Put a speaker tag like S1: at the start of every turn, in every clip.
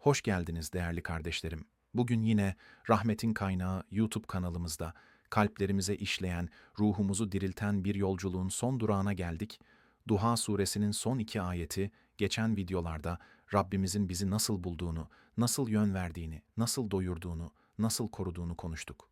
S1: Hoş geldiniz değerli kardeşlerim. Bugün yine Rahmetin Kaynağı YouTube kanalımızda kalplerimize işleyen, ruhumuzu dirilten bir yolculuğun son durağına geldik. Duha suresinin son iki ayeti geçen videolarda Rabbimizin bizi nasıl bulduğunu, nasıl yön verdiğini, nasıl doyurduğunu, nasıl koruduğunu konuştuk.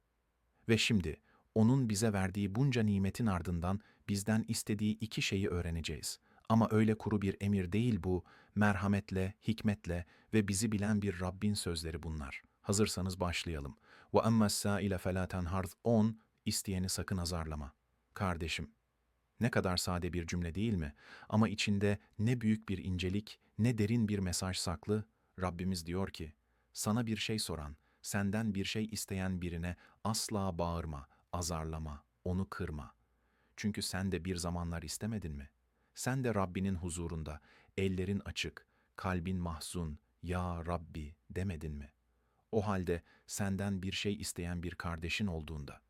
S1: Ve şimdi onun bize verdiği bunca nimetin ardından bizden istediği iki şeyi öğreneceğiz. Ama öyle kuru bir emir değil bu, merhametle, hikmetle ve bizi bilen bir Rabbin sözleri bunlar. Hazırsanız başlayalım. Ve emmâ sâile felâ tenharz 10. isteyeni sakın azarlama. Kardeşim, ne kadar sade bir cümle değil mi? Ama içinde ne büyük bir incelik, ne derin bir mesaj saklı. Rabbimiz diyor ki, sana bir şey soran, senden bir şey isteyen birine asla bağırma, azarlama, onu kırma. Çünkü sen de bir zamanlar istemedin mi? Sen de Rabbinin huzurunda, ellerin açık, kalbin mahzun, ya Rabbi demedin mi? O halde senden bir şey isteyen bir kardeşin olduğunda,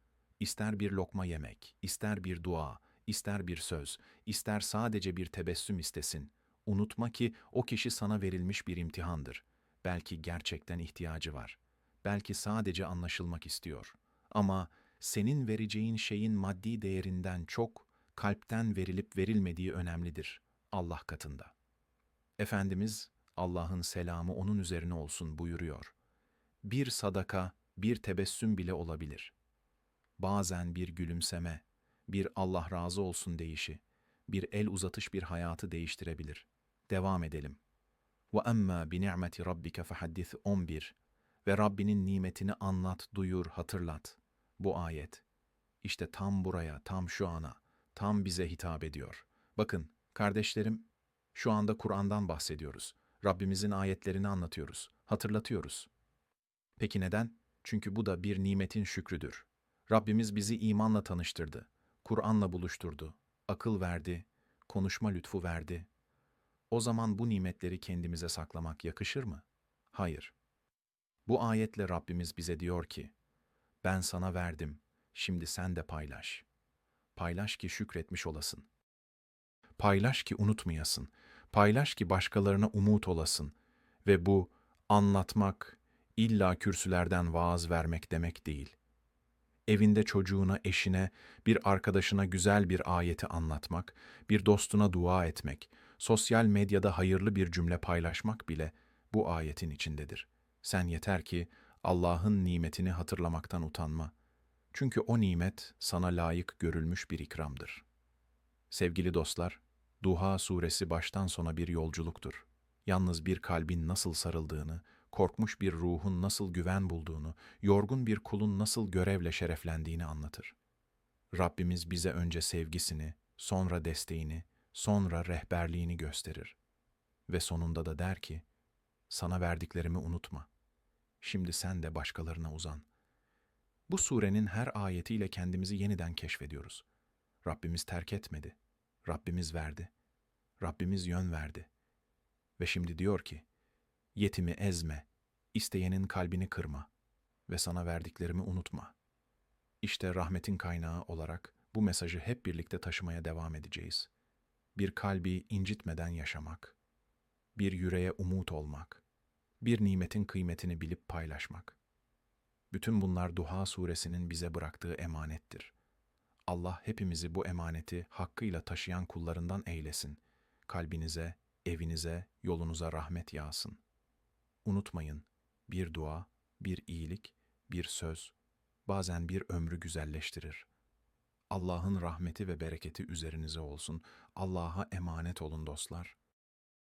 S1: ister bir lokma yemek, ister bir dua, ister bir söz, ister sadece bir tebessüm istesin, unutma ki o kişi sana verilmiş bir imtihandır. Belki gerçekten ihtiyacı var. Belki sadece anlaşılmak istiyor. Ama senin vereceğin şeyin maddi değerinden çok kalpten verilip verilmediği önemlidir Allah katında. Efendimiz Allah'ın selamı onun üzerine olsun buyuruyor. Bir sadaka, bir tebessüm bile olabilir. Bazen bir gülümseme, bir Allah razı olsun deyişi, bir el uzatış bir hayatı değiştirebilir. Devam edelim. Ve emma bi ni'meti rabbike fehaddis 11 ve Rabbinin nimetini anlat, duyur, hatırlat. Bu ayet. İşte tam buraya, tam şu ana, tam bize hitap ediyor. Bakın, kardeşlerim, şu anda Kur'an'dan bahsediyoruz. Rabbimizin ayetlerini anlatıyoruz, hatırlatıyoruz. Peki neden? Çünkü bu da bir nimetin şükrüdür. Rabbimiz bizi imanla tanıştırdı, Kur'an'la buluşturdu, akıl verdi, konuşma lütfu verdi. O zaman bu nimetleri kendimize saklamak yakışır mı? Hayır. Bu ayetle Rabbimiz bize diyor ki, ben sana verdim, şimdi sen de paylaş. Paylaş ki şükretmiş olasın. Paylaş ki unutmayasın. Paylaş ki başkalarına umut olasın. Ve bu anlatmak, illa kürsülerden vaaz vermek demek değil. Evinde çocuğuna, eşine, bir arkadaşına güzel bir ayeti anlatmak, bir dostuna dua etmek, sosyal medyada hayırlı bir cümle paylaşmak bile bu ayetin içindedir. Sen yeter ki Allah'ın nimetini hatırlamaktan utanma. Çünkü o nimet sana layık görülmüş bir ikramdır. Sevgili dostlar, Duha suresi baştan sona bir yolculuktur. Yalnız bir kalbin nasıl sarıldığını, korkmuş bir ruhun nasıl güven bulduğunu, yorgun bir kulun nasıl görevle şereflendiğini anlatır. Rabbimiz bize önce sevgisini, sonra desteğini, sonra rehberliğini gösterir. Ve sonunda da der ki, sana verdiklerimi unutma. Şimdi sen de başkalarına uzan. Bu surenin her ayetiyle kendimizi yeniden keşfediyoruz. Rabbimiz terk etmedi. Rabbimiz verdi. Rabbimiz yön verdi. Ve şimdi diyor ki, yetimi ezme, isteyenin kalbini kırma ve sana verdiklerimi unutma. İşte rahmetin kaynağı olarak bu mesajı hep birlikte taşımaya devam edeceğiz. Bir kalbi incitmeden yaşamak, bir yüreğe umut olmak, bir nimetin kıymetini bilip paylaşmak. Bütün bunlar Duha suresinin bize bıraktığı emanettir. Allah hepimizi bu emaneti hakkıyla taşıyan kullarından eylesin. Kalbinize, evinize, yolunuza rahmet yağsın. Unutmayın, bir dua, bir iyilik, bir söz, bazen bir ömrü güzelleştirir. Allah'ın rahmeti ve bereketi üzerinize olsun. Allah'a emanet olun dostlar.